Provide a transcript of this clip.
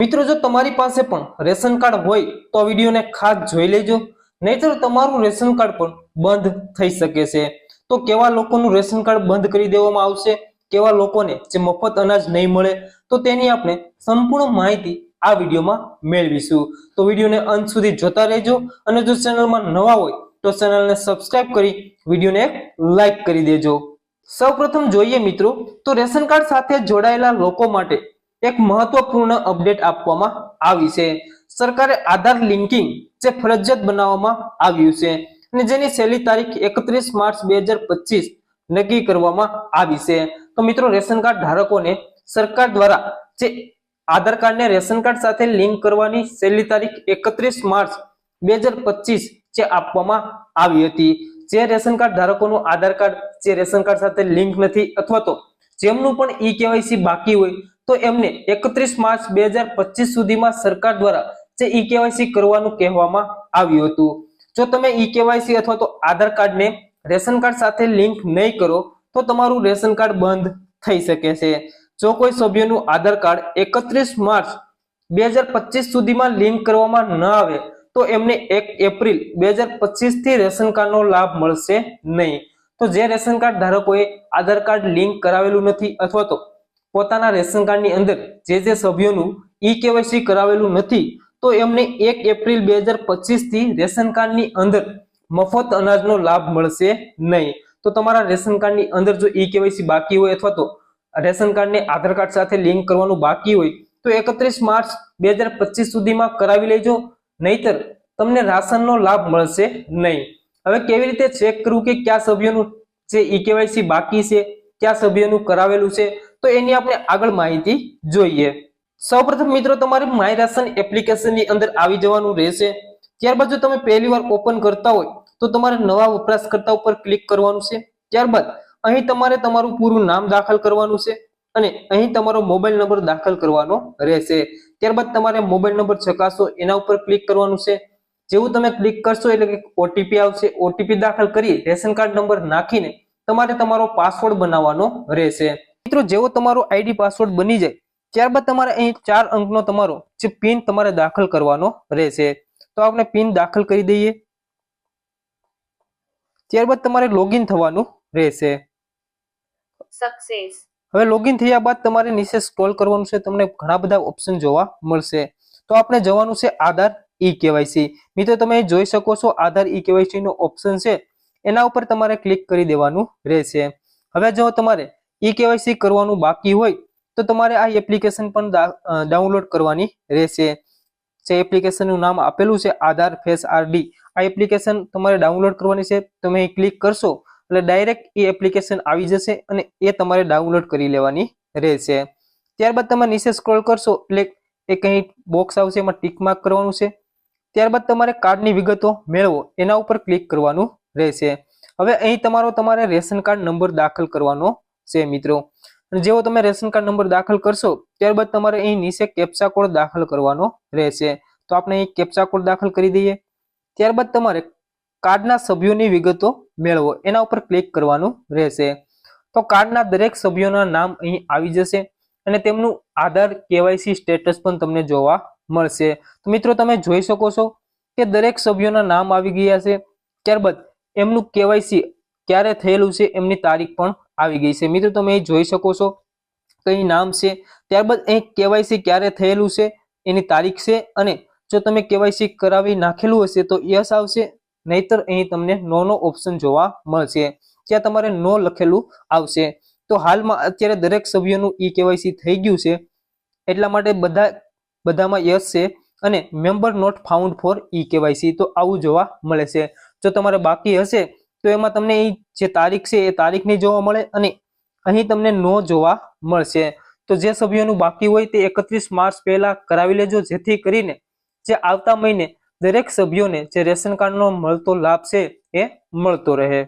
મિત્રો, જો તમારી પાસે પણ રેશન કાર્ડ હોય તો વિડીયોને ખાસ જોઈ લેજો. નહીતર તમારું રેશન કાર્ડ પણ બંધ થઈ શકે છે. તો કેવા લોકોનું રેશન કાર્ડ બંધ કરી દેવામાં આવશે? કેવા લોકોને જે મફત અનાજ નહીં મળે? તો તેની આપણે સંપૂર્ણ માહિતી આ વિડીયોમાં મેળવીશું. તો વિડીયોને અંત સુધી જોતા રહેજો અને જો ચેનલમાં નવા હોય તો ચેનલને સબસ્ક્રાઇબ કરી વિડીયોને લાઈક કરી દેજો. સૌપ્રથમ જોઈએ મિત્રો, તો રેશન કાર્ડ સાથે જોડાયેલા લોકો માટે એક મહત્વપૂર્ણ અપડેટ આપવામાં આવી છે. સરકારે આધાર લિંકિંગ જે ફરજિયાત બનાવવામાં આવ્યું છે અને જેની છેલ્લી તારીખ એકત્રીસ માર્ચ બે નક્કી કરવામાં આવી છે. તો મિત્રો, રેશન કાર્ડ ધારકોને સરકાર દ્વારા જે આધાર કાર્ડને રેશન કાર્ડ સાથે લિંક કરવાની છેલ્લી તારીખ એકત્રીસ માર્ચ બે જે આપવામાં આવી હતી. જે રેશન કાર્ડ ધારકોનું આધાર કાર્ડ, જે રેશન કાર્ડ સાથે લિંક નથી અથવા તો જેમનું પણ ઈ કેવાયસી બાકી હોય તો એમને એકત્રીસ માર્ચ બે સુધીમાં સરકાર દ્વારા જે ઈ કેવાયસી કરવાનું કહેવામાં આવ્યું હતું. જો તમે ઈ કેવાયસી અથવા તો આધાર કાર્ડને રેશન કાર્ડ સાથે લિંક નહીં કરો, તો તમારું રેશન કાર્ડ બંધ થઈ શકે છે. જો કોઈ સભ્યનું આધાર કાર્ડ એકત્રીસ માર્ચ બે સુધીમાં લિંક કરવામાં ન આવે, તો એમને એક એપ્રિલ બેથી રેશન કાર્ડનો લાભ મળશે નહીં. તો જે રેશન કાર્ડ ધારકોએ આધાર કાર્ડ લિંક કરાવેલું નથી અથવા તો પોતાના રેશન કાર્ડની અંદર જે જે સભ્યોનું ઈ કેવાયસી કરાવેલું નથી, તો એમને એક એપ્રિલ બે હજાર પચીસથી રેશન કાર્ડની અંદર મફત અનાજનો લાભ મળશે નહીં. તો તમારા રેશન કાર્ડની અંદર જો ઈ કેવાયસી બાકી હોય અથવા તો રેશન કાર્ડને આધાર કાર્ડ સાથે લિંક કરવાનું બાકી હોય, તો એકત્રીસ માર્ચ બે હજાર પચીસ સુધીમાં કરાવી લેજો, નહીતર તમને રાશનનો લાભ મળશે નહીં. હવે કેવી રીતે ચેક કરવું કે કયા સભ્યોનું જે ઈ કેવાયસી બાકી છે, કયા સભ્યોનું કરાવેલું છે? તો એની આપણે આગળ માહિતી જોઈએ. સૌપ્રથમ મિત્રો, તમારે માય રાશન એપ્લિકેશનની અંદર આવી જવાનું રહેશે. ત્યારબાદ જો તમે પહેલી વાર ઓપન કરતા હોય, તો તમારે નવા વપરાશકર્તા ઉપર ક્લિક કરવાનું છે. ત્યારબાદ અહીં તમારે તમારું પૂરું નામ દાખલ કરવાનું છે અને અહીં તમારો મોબાઈલ નંબર દાખલ કરવાનો રહેશે. ત્યારબાદ તમારે મોબાઈલ નંબર ચકાસો, એના ઉપર ક્લિક કરવાનું છે. જેવું તમે ક્લિક કરશો એટલે કે ઓટીપી આવશે. ઓટીપી દાખલ કરી રેશન કાર્ડ નંબર નાખીને તમારે તમારો પાસવર્ડ બનાવવાનો રહેશે. મિત્રો જેવો તમારો આઈડી પાસવર્ડ બની જાય ત્યારબાદ તમારે અહીં ચાર અંકનો તમારો જે પિન તમારે દાખલ કરવાનો રહેશે. તો આપણે પિન દાખલ કરી દઈએ. ત્યારબાદ તમારે લોગિન થવાનું રહેશે. હવે લોગિન થયા બાદ તમારે નીચે સ્ક્રોલ કરવાનું છે તમને ઘણા બધા ઓપ્શન જોવા મળશે. તો આપણે જવાનું છે આધાર ઈ કેવાયસી મિત્રો તમે જોઈ શકો છો આધાર ઈ કેવાયસી નો ઓપ્શન છે. એના ઉપર તમારે ક્લિક કરી દેવાનું રહેશે. હવે જો તમારે ઈ કેવાયસી કરવાનું બાકી હોય તો તમારે આ એપ્લિકેશન પણ ડાઉનલોડ કરવાની રહેશે. જે એપ્લિકેશનનું નામ આપેલું છે, આધાર ફેસ આરડી આ એપ્લિકેશન તમારે ડાઉનલોડ કરવાની છે, તમે અહીં ક્લિક કરશો એટલે ડાયરેક્ટ એ એપ્લિકેશન આવી જશે અને એ તમારે ડાઉનલોડ કરી લેવાની રહેશે. ત્યારબાદ તમે નીચે સ્ક્રોલ કરશો એટલે એ કંઈ બોક્સ આવશે, એમાં ટીક માર્ક કરવાનું છે. ત્યારબાદ તમારે કાર્ડની વિગતો મેળવો, એના ઉપર ક્લિક કરવાનું રહેશે. હવે અહીં તમારો, તમારે રેશન કાર્ડ નંબર દાખલ કરવાનો છે મિત્રો. જેવો તમે રેશન કાર્ડ નંબર દાખલ કરશો, ત્યારબાદ તમારે અહીં નીચે કેપ્ચા કોડ દાખલ કરવાનો રહેશે. તો આપણે અહીં કેપ્ચા કોડ દાખલ કરી દઈએ. ત્યારબાદ તમારે કાર્ડના સભ્યોની વિગતો મેળવો. એના ઉપર ક્લિક કરવાનું રહેશે. તો કાર્ડના દરેક સભ્યોના નામ અહીં આવી જશે અને તેમનું આધાર કેવાયસી સ્ટેટસ પણ તમને જોવા મળશે. તો મિત્રો, તમે જોઈ શકો છો કે દરેક સભ્યોના નામ આવી ગયા છે. ત્યારબાદ એમનું કેવાયસી ક્યારે થયેલું છે, એમની તારીખ પણ આવી ગઈ છે. મિત્રો, તમે જોઈ શકો છો કઈ નામ છે. ત્યારબાદ અહીં કેવાયસી ક્યારે થયેલું છે, એની તારીખ છે અને જો તમે કેવાયસી કરાવી નાખેલું હશે તો યસ આવશે, નહીતર અહીં તમને નો નો ઓપ્શન જોવા મળશે. ત્યાં તમારે નો લખેલું આવશે. તો હાલમાં અત્યારે દરેક સભ્યોનું ઈ કેવાયસી થઈ ગયું છે. એટલા માટે બધા, બધામાં યસ છે અને member not found for e KYC. તો આવું જોવા મળે છે. જો તમારે બાકી હશે તો એમાં તમને જે તારીખ છે, એ તારીખ નહીં જોવા મળે અને અહીં તમને નો જોવા મળશે. તો જે સભ્યોનું બાકી હોય તે એકત્રીસ માર્ચ પહેલા કરાવી લેજો, જેથી કરીને જે આવતા મહિને દરેક સભ્યોને જે રેશન કાર્ડનો મળતો લાભ છે, એ મળતો રહે.